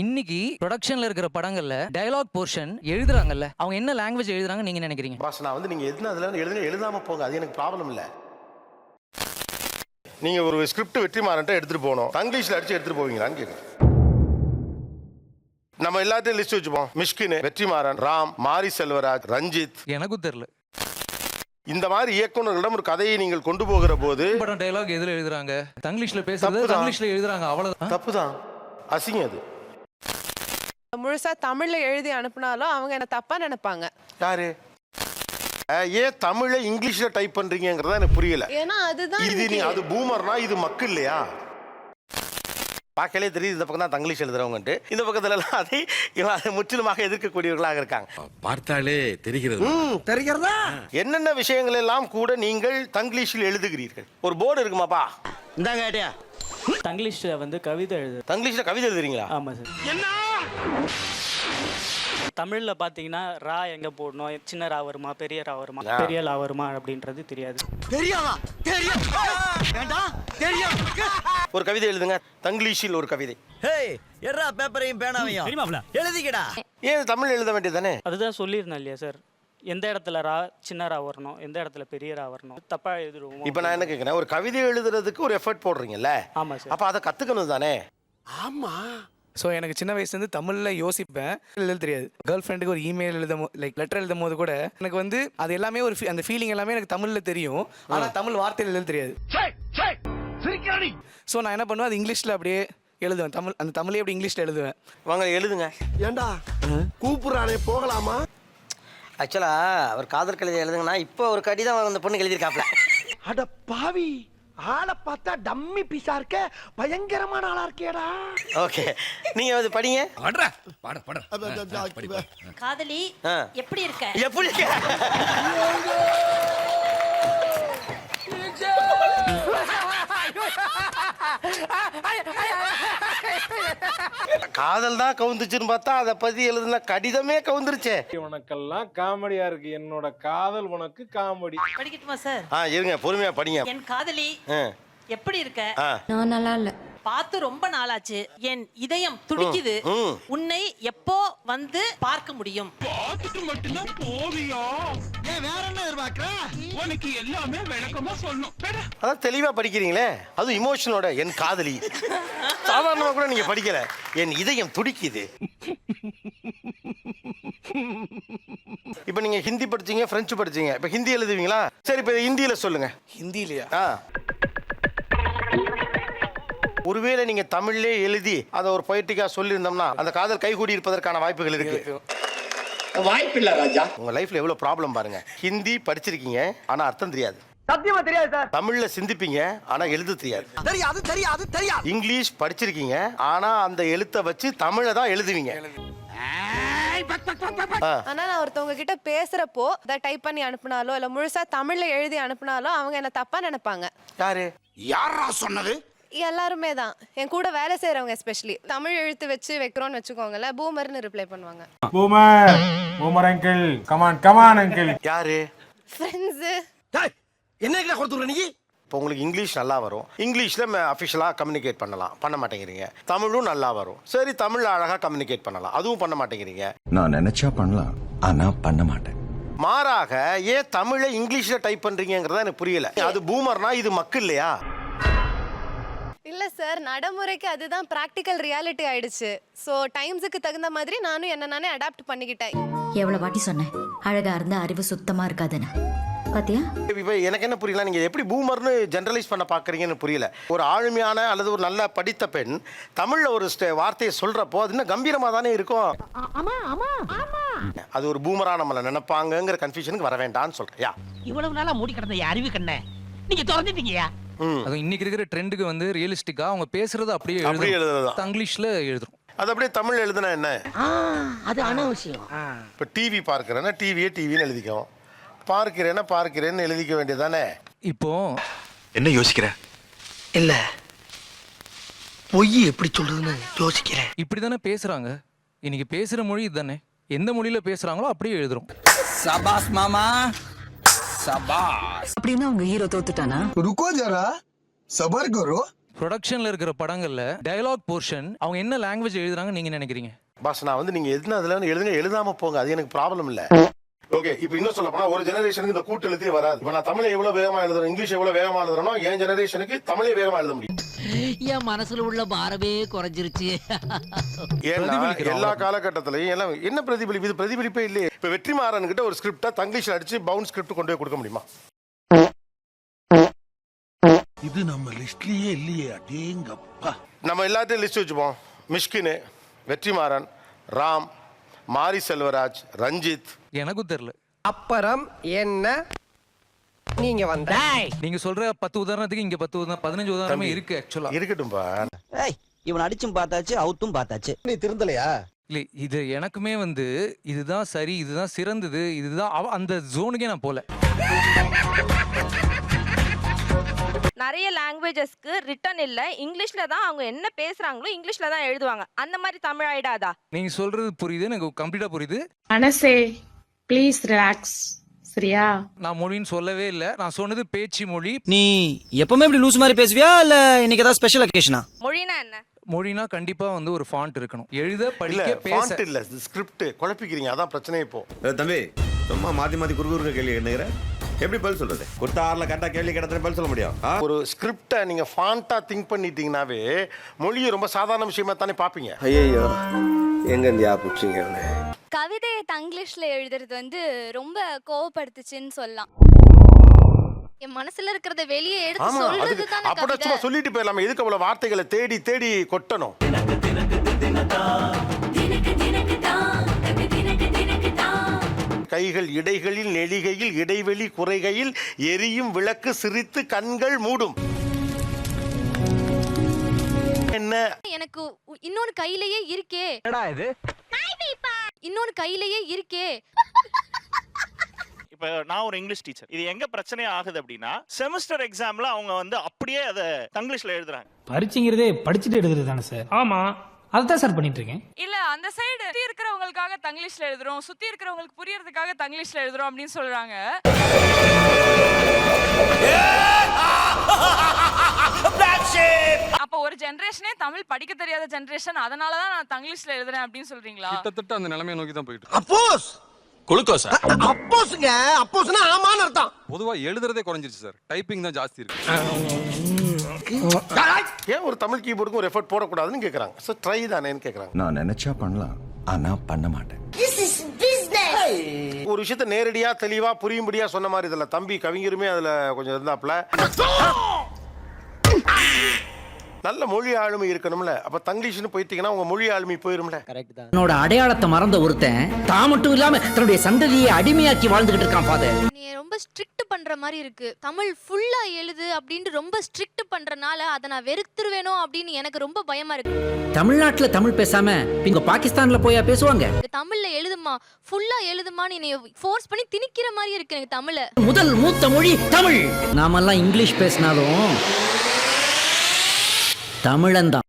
இன்னைக்கு ப்ரொடக்ஷன்ல இருக்கிற படங்கள்ல டயலாக் போர்ஷன் எழுதுறாங்கல்ல. அவங்க என்ன லாங்குவேஜ் எழுதுறாங்க நீங்க நினைக்கிறீங்க? பாஸ் நான் வந்து நீங்க எதுனா அதுல எழுதுங்க எழுதாம போங்க அது எனக்கு ப்ராப்ளம் இல்ல. நீங்க ஒரு ஸ்கிரிப்ட் வெற்றிமாறன்ட்ட எடுத்துட்டு போகணும். தங்கிலீஷ்ல அடிச்சு எடுத்துட்டு போவீங்களான்னு கேட்குறேன் நம்ம எல்லாத்தையும் லிஸ்ட் வச்சுப்போம். மிஷ்கின் வெற்றிமாறன் ராம் மாரி செல்வராஜ் ரஞ்சித். எனக்கும் தெரியல. இந்த மாதிரி இயக்குனர்களிடம் ஒரு கதையை நீங்கள் கொண்டு போகிற போது படம் டயலாக் எதுல எழுதுறாங்க? தங்கிலீஷ்ல பேசுறது. தங்கிலீஷ்ல எழுதுறாங்க அவ்வளவுதான். தப்புதான். அசிங்கம் அது. முழுசா தமிழ்ல எழுதி அனுப்புனாலும் அவங்க என்ன தப்பா நினைப்பாங்க. யாரு? ஏன் தமிழை இங்கிலீஷ்ல டைப் பண்றீங்கிறதா எனக்கு புரியல. ஏன்னா அதுதான் இது நீ அது பூமர்னா இது மக்கு இல்லையா? பார்க்கலே தெரியுது இந்த பக்கம் தான் தங்கிலீஷ் எழுதுறவங்கன்ட்டு. இந்த பக்கத்துல எல்லாம் அதை இவன் அதை முற்றிலுமாக எதிர்க்கக்கூடியவர்களாக இருக்காங்க. பார்த்தாலே தெரிகிறது. தெரிகிறதா? என்னென்ன விஷயங்கள் எல்லாம் கூட நீங்கள் தங்கிலீஷில் எழுதுகிறீர்கள்? ஒரு போர்டு இருக்குமாப்பா? இந்தாங்க ஐடியா தங்கிலீஷில் வந்து கவிதை எழுது தங்கிலீஷ்ல கவிதை எழுதுறீங்களா? ஆமாம் சார். தமிழில் பார்த்தீங்கன்னா ரா எங்கே போடணும்? சின்ன ரா வருமா? பெரிய ரா வருமா. பெரிய லா வருமா? அப்படின்றது தெரியாது. தெரியாதா? தெரியும் வேண்டாம் தெரியும் ஒரு கவிதை எழுதுங்க. தங்கிலீஷில் ஒரு கவிதை. ஹேய் எர்ரா பேப்பரையும் பேனாவையும். எழுதிக்கடா. ஏன் தமிழ் எழுத வேண்டியதானே அதுதான் சொல்லியிருந்தேன் இல்லையா சார்? எந்த இடத்துல ரா சின்ன ரா வரணும்? எந்த இடத்துல பெரிய ரா வரணும்? தப்பாக எழுதிடுவோம்? இப்போ நான் என்ன கேட்குறேன் ஒரு கவிதை எழுதுறதுக்கு ஒரு எஃபர்ட் போடுறீங்கல்ல? ஆமாம் சார். அப்போ அதை கத்துக்கணும் தானே ஸோ எனக்கு சின்ன வயசுலேருந்து தமிழில் யோசிப்பேன். எழுத தெரியாது. கேர்ள் ஃப்ரெண்டுக்கு ஒரு இமெயில் எழுதும் லைக் லெட்டர் எழுதும் போது கூட எனக்கு வந்து அது எல்லாமே ஒரு அந்த ஃபீலிங் எல்லாமே எனக்கு தமிழில் தெரியும். ஆனால் தமிழ் வார்த்தையில் எழுத தெரியாது. ஸோ நான் என்ன பண்ணுவேன்? அது இங்கிலீஷில் அப்படியே எழுதுவேன். தமிழ் அந்த தமிழே அப்படி இங்கிலீஷில் எழுதுவேன். வாங்க எழுதுங்க. ஏண்டா? கூப்பிடுறானே போகலாமா? ஆக்சுவலா அவர் காதல் கவிதை எழுதுங்கன்னா இப்போ ஒரு கடிதம் அந்த பொண்ணு எழுதியிருக்காப்ல அட பாவி! ஆளை பார்த்தா டம்மி பீஸா இருக்க பயங்கரமான ஆளா இருக்கேடா ஓகே நீங்க வந்து படிங்க பாடுறா பாட பாட காதலி. எப்படி இருக்க எப்படி காதல் தான் கவுந்துச்சுன்னு பார்த்தா அதை பத்தி எழுதுன கடிதமே கவுந்துருச்சே. உனக்கெல்லாம் காமெடியா இருக்கு. என்னோட காதல் உனக்கு காமெடி. படிக்கட்டுமா சார்? ஆ இருங்க பொறுமையா படிங்க. என் காதலி ஆ, எப்படி இருக்க? ஆ. நான் நல்லா இல்ல. பார்த்து ரொம்ப நாளாச்சு. என் இதயம் துடிக்குது. உன்னை எப்போ வந்து பார்க்க முடியும்? ஏன் வேற என்ன எதிர்பார்க்கற? அதான் தெளிவா படிக்கிறீங்களே. அதுவும் இமோஷனோட என் காதலி. சாதாரணமா கூட நீங்க படிக்கல. என் இதயம் துடிக்குது. இப்போ நீங்க ஹிந்தி படிச்சீங்க பிரெஞ்சு படிச்சீங்க. இப்போ ஹிந்தி எழுதுவீங்களா? சரி இப்போ ஹிந்தியில சொல்லுங்க. ஹிந்திலையா ஆ. ஒருவேளை நீங்க தமிழ்லே எழுதி அதை ஒரு பொயட்டிக்கா சொல்லியிருந்தோம்னா அந்த காதல் கைகூடி இருப்பதற்கான வாய்ப்புகள் இருக்கு. வாய்ப்பில்ல ராஜா. உங்க லைஃப்ல எவ்வளவு ப்ராப்ளம் பாருங்க. ஹிந்தி படிச்சிருக்கீங்க ஆனா அர்த்தம் தெரியாது. சத்தியமா தெரியாது சார். தமிழ்ல சிந்திப்பீங்க ஆனா எழுத தெரியாது. தெரியாது தெரியாது தெரியாது. இங்கிலீஷ் படிச்சிருக்கீங்க ஆனா அந்த எழுத்தை வச்சு தமிழை தான் எழுதுவீங்க. ஆனா நான் ஒருத்தவங்க கிட்ட பேசுறப்போ அதை டைப் பண்ணி அனுப்புனாலோ இல்ல முழுசா தமிழ்ல எழுதி அனுப்புனாலோ அவங்க என்ன தப்பா நினைப்பாங்க. யாரு? யாரா சொன்னது? எல்லாருமே தான். என் கூட வேலை செய்றவங்க எஸ்பெஷலி தமிழ் எழுத்து வச்சு வைக்கிறோம்னு வச்சுக்கோங்களேன் பூமர்னு ரிப்ளை பண்ணுவாங்க. Boomer boomer uncle come on come on uncle யாரு? ஃப்ரெண்ட்ஸு என்ன கொடுத்துருக்க நீ? இப்போ உங்களுக்கு இங்கிலீஷ் நல்லா வரும். இங்கிலீஷில் அஃபிஷியலாக கம்யூனிகேட் பண்ணலாம். பண்ண மாட்டேங்கிறீங்க. தமிழும் நல்லா வரும். சரி தமிழ் அழகாக கம்யூனிகேட் பண்ணலாம். அதுவும் பண்ண மாட்டேங்கிறீங்க. நான் நினைச்சா பண்ணலாம். ஆனா பண்ண மாட்டேன். மாறாக ஏன் தமிழை இங்கிலீஷில் டைப் பண்ணுறீங்கிறதா எனக்கு புரியல. அது பூமர்னா இது மக்கு இல்லையா? இல்ல சார் நடைமுறைக்கு அதுதான் பிராக்டிக்கல் ரியாலிட்டி ஆயிடுச்சு. ஸோ டைம்ஸுக்கு தகுந்த மாதிரி நானும் என்ன நானே அடாப்ட் பண்ணிக்கிட்டேன். எவ்வளவு வாட்டி சொன்னேன். அழகா இருந்தா அறிவு சுத்தமா இருக்காதுன்னு. பாத்தியா? இப்போ எனக்கு என்ன புரியல? நீங்கள் எப்படி பூமர்னு ஜென்ரலைஸ் பண்ண பார்க்குறீங்கன்னு புரியல. ஒரு ஆளுமையான அல்லது ஒரு நல்ல படித்த பெண் தமிழில் ஒரு ஸ்டே வார்த்தையை சொல்கிறப்போ அது இன்னும் கம்பீரமாக தானே இருக்கும். அது ஒரு பூமரா நம்மளை நினைப்பாங்கங்கிற கன்ஃபியூஷனுக்கு வர வேண்டாம்னு சொல்கிறேன் யா. இவ்வளவு நாளா மூடி கிடந்த என் அறிவு கண்ண நீங்க திறந்துட்டீங்கயா அதுவும் இன்னைக்கு இருக்கிற ட்ரெண்டுக்கு வந்து ரியலிஸ்டிக்கா அவங்க பேசுறது அப்படியே அப்படியே எழுதுறதுதான். தங்கிலீஷ்ல எழுதுறோம். அது அப்படியே தமிழ் எழுதுனா என்ன? அது அனாவசியம். இப்போ டிவி பார்க்குறேன்னா டிவியே டிவின்னு எழுதிக்கும். பார்க்கிறேன்னா பார்க்கிறேன்னு எழுதிக்க வேண்டியதானே இப்போ என்ன யோசிக்கிற? இல்ல. பொய் எப்படி சொல்றதுன்னு யோசிக்கிறேன். இப்படி தானே பேசுறாங்க. இன்னைக்கு பேசுற மொழி இதுதானே. எந்த மொழியில பேசுறாங்களோ அப்படியே எழுதுறோம். சபாஸ் மாமா. சபாஸ் அப்படின்னா உங்க ஹீரோ தோத்துட்டானா? ருக்கோ ஜரா? சபர் கரோ ப்ரொடக்ஷன்ல இருக்கிற படங்கள்ல டயலாக் போர்ஷன் அவங்க என்ன லாங்குவேஜ் எழுதுறாங்கன்னு நீங்க நினைக்கிறீங்க? பாஸ் நான் வந்து நீங்க எதுனா அதுல எழுதுங்க எழுதாம போங்க அது எனக்கு ப்ராப்ளம் இல்ல. ஓகே இப்போ இன்னும் சொல்ல போனா ஒரு ஜெனரேஷனுக்கு இந்த கூட்டு எழுத்தே வராது. இப்போ நான் தமிழை எவ்வளவு வேகமா எழுதுறேன் இங்கிலீஷ் எவ்வளவு வேகமா எழுதுறேனோ என் ஜெனரேஷனுக்கு தமிழே வேகமா எழுத முடியும். என் மனசுல உள்ள பாரமே குறைஞ்சிருச்சு. எல்லா. காலகட்டத்திலையும் எல்லாம் என்ன பிரதிபலிப்பு இது பிரதிபலிப்பே இல்லையே. இப்போ வெற்றிமாறன் கிட்ட ஒரு ஸ்கிரிப்டா தங்கிலீஷ்ல அடிச்சு பவுன் ஸ்கிரிப்ட் கொண்டு போய் கொடுக்க முடியுமா? இது நம்ம லிஸ்ட்லயே இல்லையே அடேங்கப்பா. நம்ம எல்லாத்தையும் லிஸ்ட் வச்சுப்போம். மிஷ்கின் வெற்றிமாறன் ராம் மாரி செல்வராஜ் ரஞ்சித். எனக்கும் தெரியல. அப்புறம் என்ன? நீங்க வந்த நீங்க சொல்ற பத்து உதாரணத்துக்கு இங்க பத்து உதாரணம் பதினஞ்சு உதாரணமே. இருக்கு ஆக்சுவலா இருக்கட்டும்பா. இவன் அடிச்சும் பார்த்தாச்சு அவுத்தும் பார்த்தாச்சு. நீ திருந்தலையா? இல்லை இது எனக்குமே வந்து இதுதான் சரி இதுதான் சிறந்தது இதுதான் அவ- அந்த ஜோனுக்கே நான் போல. நிறைய லாங்குவேஜஸ்க்கு ரிட்டன் இல்ல இங்கிலீஷ்ல தான் அவங்க என்ன பேசுறாங்களோ இங்கிலீஷ்ல தான் எழுதுவாங்க. அந்த மாதிரி தமிழ் ஆயிடாதா? நீங்க சொல்றது புரியுது எனக்கு கம்ப்ளீட்டா புரியுது. மனசே ப்ளீஸ் ரிலாக்ஸ் சரியா? நான் மொழின்னு சொல்லவே இல்லை. நான் சொன்னது பேச்சு மொழி. நீ எப்பவுமே இப்படி லூஸ் மாதிரி பேசுவியா? இல்ல இன்னைக்கு ஏதாவது ஸ்பெஷல் அக்கேஷனா மொழினா என்ன? மொழினா கண்டிப்பா வந்து ஒரு ஃபாண்ட் இருக்கணும். எழுத இல்ல படிக்க பேச. ஃபாண்ட் இல்ல. ஸ்கிரிப்ட் குழப்பிக்கிறீங்க. அதான் பிரச்சனை இப்போ. தம்பி சும்மா மாத்தி மாத்தி குறுக்கு குறுக்க கேள்வி என்னங்கிற எப்படி பதில் சொல்றது? கொடுத்த ஆறுல கரெக்டா கேள்வி கேட்டதுல பதில் சொல்ல முடியும். ஆ? ஒரு ஸ்கிரிப்டை நீங்க ஃபாண்டா திங்க் பண்ணிட்டீங்கனாவே மொழியை ரொம்ப சாதாரண விஷயமா தானே பாப்பீங்க. ஐயோ எங்க இந்தியா புடிச்சிங்க கவிதையை தங்கிலீஷ்ல எழுதுறது வந்து ரொம்ப கோவப்படுத்துச்சுன்னு சொல்லலாம். என் மனசுல இருக்கிறத வெளியே எடுத்து ஆமா சொல்றது அதுக்கு தானே அப்பட கவிதை சொல்லிட்டு போயிடலாமே எதுக்கு அவ்வளவு வார்த்தைகளை தேடி தேடி கொட்டணும்? கைகள் இடைகளில் நெளிகையில் இடைவெளி குறைகையில் எரியும் விளக்கு சிரித்து கண்கள் மூடும். என்ன? எனக்கு உ- இன்னொன்னு கையிலேயே இருக்கே. என்னடா இது? இன்னொன்னு கையிலேயே இருக்கே. இப்போ நான் ஒரு இங்கிலீஷ் டீச்சர் இது எங்க பிரச்சனையே ஆகுது அப்படின்னா செமஸ்டர் எக்ஸாம்ல அவங்க வந்து அப்படியே அதை தங்கிலீஷ்ல எழுதுறாங்க. பரிச்சுங்கிறதே படிச்சுட்டு எடுக்கிறது தானே சார் ஆமா. அதான் சார் பண்ணிட்டு இருக்கேன். இல்ல அந்த சைடு சுத்தி இருக்கிறவங்களுக்காக தங்கிலீஷ்ல எழுதுறோம் சுத்தி இருக்கிறவங்களுக்கு புரியறதுக்காக தங்கிலீஷ்ல எழுதுறோம் அப்படின்னு சொல்றாங்க. அப்ப ஒரு ஜெனரேஷனே தமிழ் படிக்க தெரியாத ஜெனரேஷன் அதனால தான் நான் தங்கிலீஷ்ல எழுதுறேன் அப்படின்னு சொல்றீங்களா? கிட்டத்தட்ட அந்த நிலைமையை நோக்கி தான் போயிட்டு அப்போஸ் குளுக்கோஸா? அப்போஸ்ங்க அப்போஸ்னா ஆமான்னு அர்த்தம். பொதுவா எழுதுறதே குறைஞ்சிருச்சு சார் டைப்பிங் தான் ஜாஸ்தி இருக்கு. ஏன் ஒரு தமிழ் கீபோர்டுக்கு ஒரு எஃபர்ட் போடக்கூடாதுன்னு கேட்குறாங்க ஸோ ட்ரை தானேன்னு கேட்குறாங்க நான் நினைச்சா பண்ணலாம் ஆனா பண்ண மாட்டேன். ஒரு விஷயத்த நேரடியா தெளிவா புரியும்படியா சொன்ன மாதிரி இதில் தம்பி கவிஞருமே அதுல கொஞ்சம் இருந்தாப்ல நல்ல மொழி ஆளுமை இருக்கணும்ல. அப்ப தங்கிலீஷ்னு போயிட்டீங்கன்னா உங்க மொழி ஆளுமை போயிரும்ல. என்னோட அடையாளத்தை மறந்த ஒருத்தன் தான் மட்டும் இல்லாம தன்னுடைய சந்ததியை அடிமையாக்கி வாழ்ந்துகிட்டு இருக்கான் ஃபாதர் நீ ரொம்ப ஸ்ட்ரிக்ட் பண்ற மாதிரி இருக்கு. தமிழ் ஃபுல்லா எழுது அப்படின்ட்டு ரொம்ப ஸ்ட்ரிக்ட் பண்றனால அதை நான் வெறுத்துருவேனோ அப்படின்னு எனக்கு ரொம்ப பயமா இருக்கு. தமிழ்நாட்டுல தமிழ் பேசாம இங்க பாகிஸ்தான்ல போயா பேசுவாங்க? தமிழ்ல எழுதுமா ஃபுல்லா எழுதுமான்னு என்னை ஃபோர்ஸ் பண்ணி திணிக்கிற மாதிரி இருக்கு எனக்கு தமிழ. முதல் மூத்த மொழி தமிழ். நாமெல்லாம் இங்கிலீஷ் பேசினாலும் தமிழன்தான்